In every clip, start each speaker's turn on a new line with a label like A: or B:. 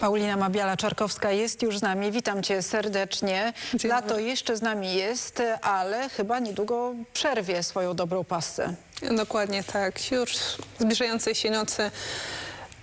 A: Paulina Mabiala-Czarkowska jest już z nami. Witam cię serdecznie.
B: Dzień
A: Lato
B: dobry.
A: jeszcze z nami jest, ale chyba niedługo przerwie swoją dobrą pasę.
B: Dokładnie tak. Już zbliżającej się nocy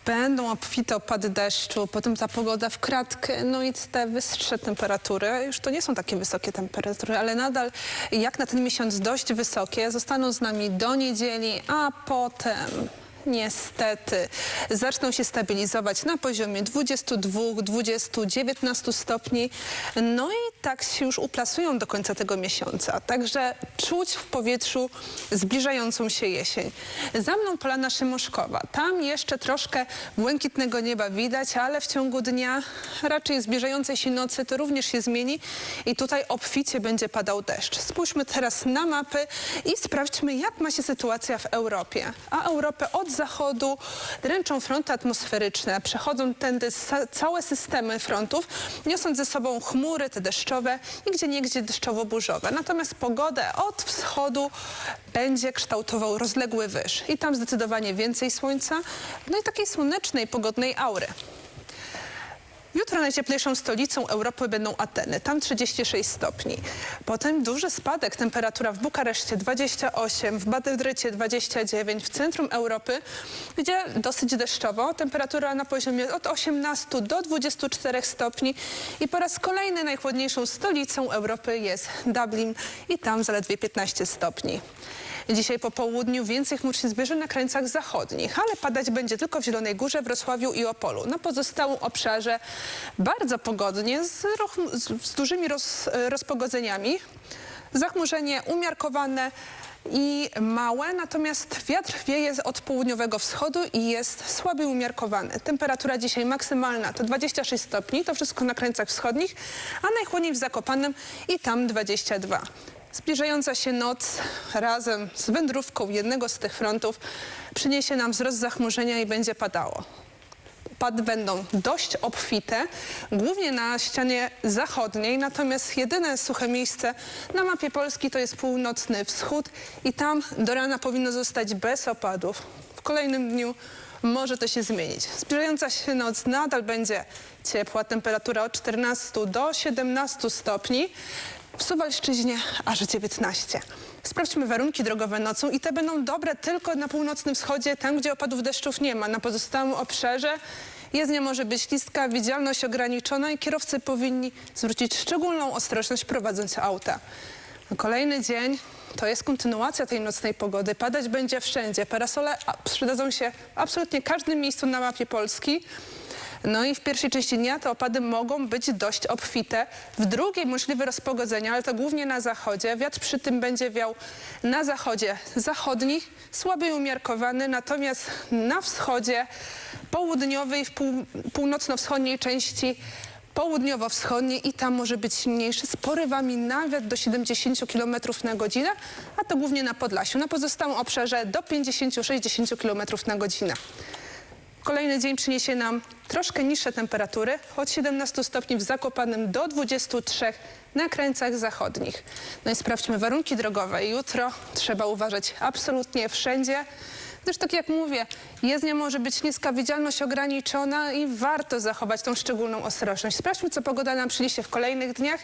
B: będą obfite opady deszczu, potem ta pogoda w kratkę, no i te wyższe temperatury. Już to nie są takie wysokie temperatury, ale nadal jak na ten miesiąc dość wysokie. Zostaną z nami do niedzieli, a potem niestety zaczną się stabilizować na poziomie 22, 20, 19 stopni. No i tak się już uplasują do końca tego miesiąca. Także czuć w powietrzu zbliżającą się jesień. Za mną Polana Szymoszkowa. Tam jeszcze troszkę błękitnego nieba widać, ale w ciągu dnia, raczej zbliżającej się nocy, to również się zmieni i tutaj obficie będzie padał deszcz. Spójrzmy teraz na mapy i sprawdźmy, jak ma się sytuacja w Europie. A Europę od zachodu dręczą fronty atmosferyczne. Przechodzą tędy całe systemy frontów, niosąc ze sobą chmury te deszczowe i gdzie niegdzie deszczowo-burzowe. Natomiast pogodę od wschodu będzie kształtował rozległy wyż. I tam zdecydowanie więcej słońca, no i takiej słonecznej, pogodnej aury. Jutro najcieplejszą stolicą Europy będą Ateny, tam 36 stopni. Potem duży spadek, temperatura w Bukareszcie 28, w Madrycie 29, w centrum Europy, gdzie dosyć deszczowo, temperatura na poziomie od 18 do 24 stopni i po raz kolejny najchłodniejszą stolicą Europy jest Dublin i tam zaledwie 15 stopni. Dzisiaj po południu więcej chmur się zbierze na krańcach zachodnich, ale padać będzie tylko w Zielonej Górze, Wrocławiu i Opolu. Na pozostałym obszarze bardzo pogodnie, z, z, z dużymi roz, rozpogodzeniami. Zachmurzenie umiarkowane i małe, natomiast wiatr wieje od południowego wschodu i jest słaby umiarkowany. Temperatura dzisiaj maksymalna to 26 stopni, to wszystko na krańcach wschodnich, a najchłodniej w Zakopanem i tam 22. Zbliżająca się noc razem z wędrówką jednego z tych frontów przyniesie nam wzrost zachmurzenia i będzie padało. Opady będą dość obfite, głównie na ścianie zachodniej, natomiast jedyne suche miejsce na mapie Polski to jest północny wschód i tam do rana powinno zostać bez opadów. W kolejnym dniu może to się zmienić. Zbliżająca się noc nadal będzie ciepła, temperatura od 14 do 17 stopni. W Suwalszczyźnie aż 19. Sprawdźmy warunki drogowe nocą i te będą dobre tylko na północnym wschodzie, tam gdzie opadów deszczów nie ma. Na pozostałym obszarze jezdnia może być ślistka, widzialność ograniczona i kierowcy powinni zwrócić szczególną ostrożność prowadząc auta. Kolejny dzień to jest kontynuacja tej nocnej pogody. Padać będzie wszędzie. Parasole przydadzą się w absolutnie każdym miejscu na mapie Polski. No i w pierwszej części dnia te opady mogą być dość obfite. W drugiej możliwe rozpogodzenia, ale to głównie na zachodzie. Wiatr przy tym będzie wiał na zachodzie zachodni, słaby i umiarkowany, natomiast na wschodzie południowej, w pół, północno-wschodniej części południowo-wschodniej i tam może być silniejszy z porywami nawet do 70 km na godzinę, a to głównie na Podlasiu. Na pozostałym obszarze do 50-60 km na godzinę. Kolejny dzień przyniesie nam troszkę niższe temperatury, od 17 stopni w Zakopanem do 23 na krańcach zachodnich. No i sprawdźmy warunki drogowe. Jutro trzeba uważać absolutnie wszędzie, gdyż tak jak mówię, jezdnia może być niska, widzialność ograniczona i warto zachować tą szczególną ostrożność. Sprawdźmy, co pogoda nam przyniesie w kolejnych dniach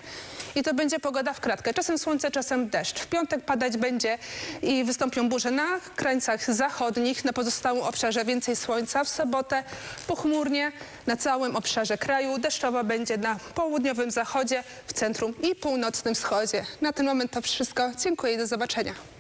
B: i to będzie pogoda w kratkę. Czasem słońce, czasem deszcz. W piątek padać będzie i wystąpią burze na krańcach zachodnich, na pozostałym obszarze więcej słońca. W sobotę pochmurnie na całym obszarze kraju. Deszczowa będzie na południowym zachodzie, w centrum i północnym wschodzie. Na ten moment to wszystko. Dziękuję i do zobaczenia.